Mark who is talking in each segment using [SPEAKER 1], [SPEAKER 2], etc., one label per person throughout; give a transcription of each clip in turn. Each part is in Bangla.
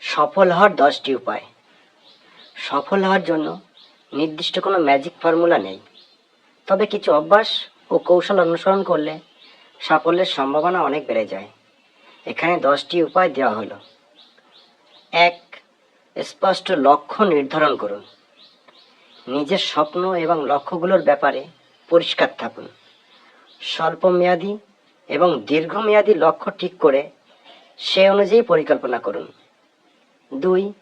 [SPEAKER 1] সফল হওয়ার দশটি উপায়। সফল হওয়ার জন্য নির্দিষ্ট কোনো ম্যাজিক ফর্মুলা নেই। তবে কিছু অভ্যাস ও কৌশল অনুসরণ করলে সাফল্যের সম্ভাবনা অনেক বেড়ে যায়। এখানে দশটি উপায় দেওয়া হলো। এক, স্পষ্ট লক্ষ্য নির্ধারণ করুন। নিজের স্বপ্ন এবং লক্ষ্যগুলোর ব্যাপারে পরিষ্কার থাকুন। স্বল্পমেয়াদী এবং দীর্ঘমেয়াদী লক্ষ্য ঠিক করে সে অনুযায়ী পরিকল্পনা করুন। দুই,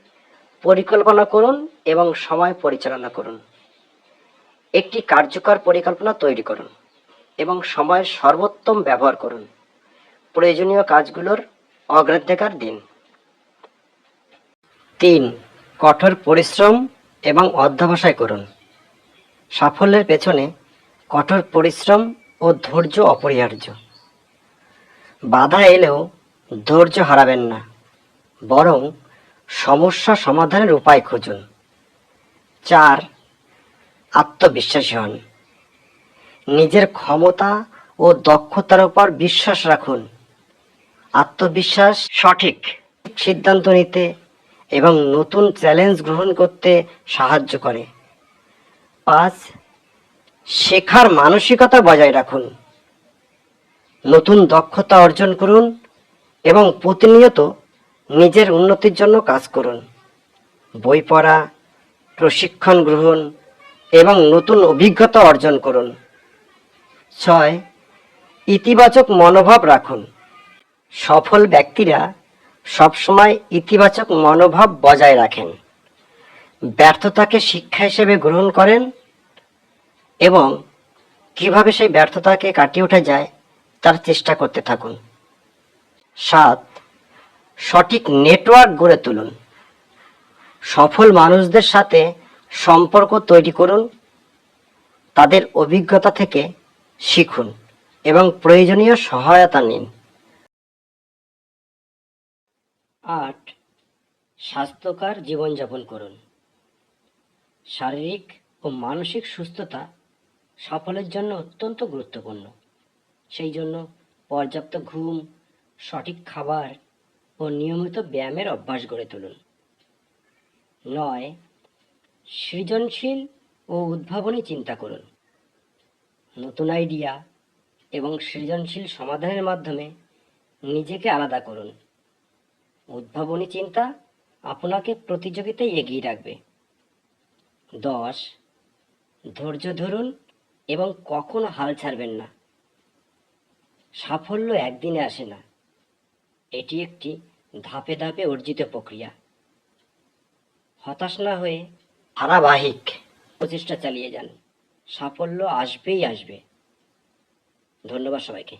[SPEAKER 1] পরিকল্পনা করুন এবং সময় পরিচালনা করুন। একটি কার্যকর পরিকল্পনা তৈরি করুন এবং সময়ের সর্বোত্তম ব্যবহার করুন। প্রয়োজনীয় কাজগুলোর অগ্রাধিকার দিন। তিন, কঠোর পরিশ্রম এবং অধ্যবসায় করুন। সাফল্যের পেছনে কঠোর পরিশ্রম ও ধৈর্য অপরিহার্য। বাধা এলেও ধৈর্য হারাবেন না, বরং সমস্যা সমাধানের উপায় খুঁজুন। চার, আত্মবিশ্বাসী হন। নিজের ক্ষমতা ও দক্ষতার উপর বিশ্বাস রাখুন। আত্মবিশ্বাস সঠিক সিদ্ধান্ত নিতে এবং নতুন চ্যালেঞ্জ গ্রহণ করতে সাহায্য করে। পাঁচ, শেখার মানসিকতা বজায় রাখুন। নতুন দক্ষতা অর্জন করুন এবং প্রতিনিয়ত নিজের উন্নতির জন্য কাজ করুন। বই পড়া, প্রশিক্ষণ গ্রহণ এবং নতুন অভিজ্ঞতা অর্জন করুন। ছয়, ইতিবাচক মনোভাব রাখুন। সফল ব্যক্তিরা সবসময় ইতিবাচক মনোভাব বজায় রাখেন। ব্যর্থতাকে শিক্ষা হিসেবে গ্রহণ করেন এবং কীভাবে সেই ব্যর্থতাকে কাটিয়ে ওঠা যায় তার চেষ্টা করতে থাকুন। সাত সঠিক নেটওয়ার্ক গড়ে তুলুন। সফল মানুষদের সাথে সম্পর্ক তৈরি করুন। তাদের অভিজ্ঞতা থেকে শিখুন এবং প্রয়োজনীয় সহায়তা নিন। আট, স্বাস্থ্যকর জীবনযাপন করুন। শারীরিক ও মানসিক সুস্থতা সফলের জন্য অত্যন্ত গুরুত্বপূর্ণ। সেই জন্য পর্যাপ্ত ঘুম, সঠিক খাবার ও নিয়মিত ব্যায়ামের অভ্যাস গড়ে তুলুন। নয়, সৃজনশীল ও উদ্ভাবনী চিন্তা করুন। নতুন আইডিয়া এবং সৃজনশীল সমাধানের মাধ্যমে নিজেকে আলাদা করুন। উদ্ভাবনী চিন্তা আপনাকে প্রতিযোগিতায় এগিয়ে রাখবে। দশ, ধৈর্য ধরুন এবং কখনো হাল ছাড়বেন না। সাফল্য একদিনে আসে না। এটি একটি ধাপে ধাপে অর্জিত প্রক্রিয়া। হতাশ না হয়ে ধারাবাহিক প্রচেষ্টা চালিয়ে যান। সাফল্য আসবেই আসবে। ধন্যবাদ সবাইকে।